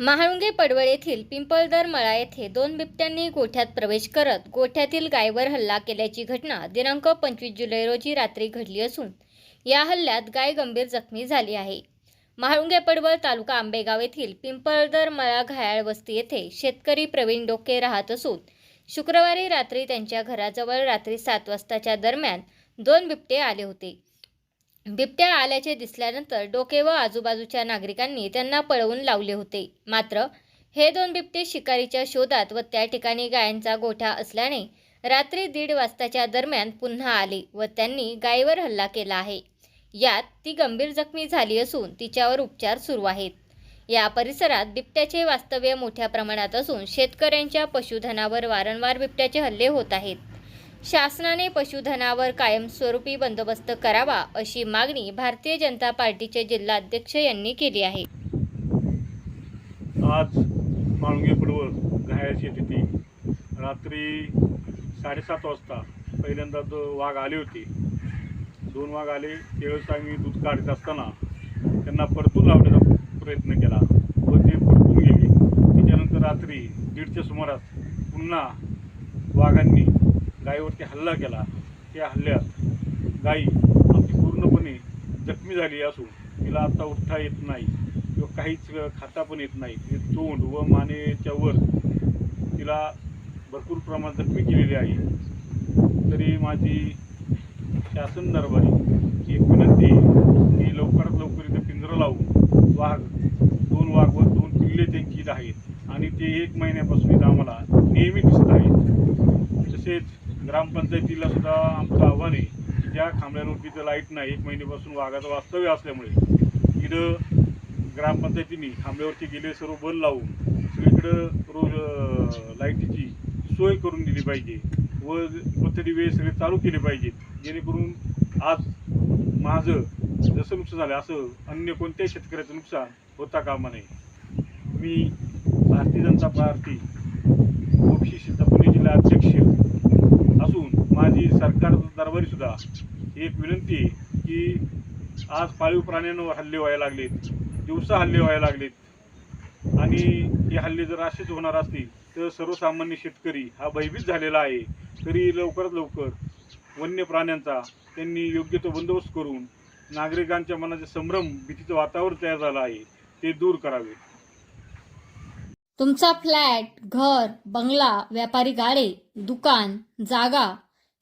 महाळुंगे पडवळ येथील पिंपळदर मळा येथे दोन बिबट्यांनी गोठ्यात प्रवेश करत गोठ्यातील गायवर हल्ला केल्याची घटना दिनांक पंचवीस जुलै रोजी रात्री घडली असून या हल्ल्यात गाय गंभीर जखमी झाली आहे. महाळुंगे पडवळ तालुका आंबेगाव येथील पिंपळदर मळा घायाळ वस्ती येथे शेतकरी प्रवीण डोके राहत असून शुक्रवारी रात्री त्यांच्या घराजवळ रात्री सात वाजताच्या दरम्यान दोन बिबटे आले होते. बिबट्या आल्याचे दिसल्यानंतर डोके व आजूबाजूच्या नागरिकांनी त्यांना पळवून लावले होते. मात्र हे दोन बिबटे शिकारीच्या शोधात व त्या ठिकाणी गायांचा गोठा असल्याने रात्री दीड वाजताच्या दरम्यान पुन्हा आले व त्यांनी गायीवर हल्ला केला आहे. यात ती गंभीर जखमी झाली असून तिच्यावर उपचार सुरू आहेत. या परिसरात बिबट्याचे वास्तव्य मोठ्या प्रमाणात असून शेतकऱ्यांच्या पशुधनावर वारंवार बिबट्याचे हल्ले होत आहेत. शासनाने पशुधनावर कायमस्वरूपी बंदोबस्त करावा अशी मागणी भारतीय जनता पार्टीचे जिल्हाध्यक्ष यांनी केली आहे. आज माळुंगे पडवळ घायल तिथी रात्री साडेसात वाजता पहिल्यांदा दो वाघ आले होते दोन वाघ आले. त्यावेळेस आम्ही दूध काढत असताना त्यांना परतून लावण्याचा प्रयत्न केला व ते परतून गेले. त्याच्यानंतर रात्री दीडच्या सुमारास पुन्हा वाघांनी गायीवरती हल्ला केला. त्या हल्ल्यात गाई आमची पूर्णपणे जखमी झाली असून तिला आता उठता येत नाही किंवा काहीच खाता पण येत नाही. ते तोंड व मानेच्या वर तिला भरपूर प्रमाणात जखमी केलेली आहे. तरी माझी शासन दरबारी एक विनंती की लवकरात लवकर इथं पिंजरं लावून वाघ दोन वाघ व दोन किल्ले त्यांची आहेत. आणि ते एक महिन्यापासून इथं आम्हाला नेहमी दिसत आहेत. तसेच ग्रामपंचायतीला सुद्धा आमचं आव्हान आहे की ज्या खांबळ्यांवर तिथं लाइट नाही एक महिन्यापासून वाघाचं वास्तव्य असल्यामुळे तिथं ग्रामपंचायतीने खांबळ्यावरती गेले सर्व बल लावून सगळीकडं रोज लाईटीची सोय करून दिली पाहिजे व पथडी वेळ सगळे चालू केले पाहिजेत जेणेकरून आज माझं जसं नुकसान झालं असं अन्य कोणत्याही शेतकऱ्याचं नुकसान होता कामा नये. मी भारतीय जनता पार्टी ओबीसी सिद्ध पुणे जिल्हा अध्यक्ष माझी सरकार दरबारी सुद्धा एक विनंती आहे की आज पाळीव प्राण्यांवर हल्ले व्हायला लागलेत दिवसा हल्ले व्हायला लागलेत. आणि हे हल्ले जर असेच होणार असतील तर सर्वसामान्य शेतकरी हा भयभीत झालेला आहे. तरी लवकरात लवकर वन्य प्राण्यांचा त्यांनी योग्य तो बंदोबस्त करून नागरिकांच्या मनाचे संभ्रम भीतीचं वातावरण तयार झालं आहे ते दूर करावे. तुमचा फ्लॅट घर बंगला व्यापारी गाडे दुकान जागा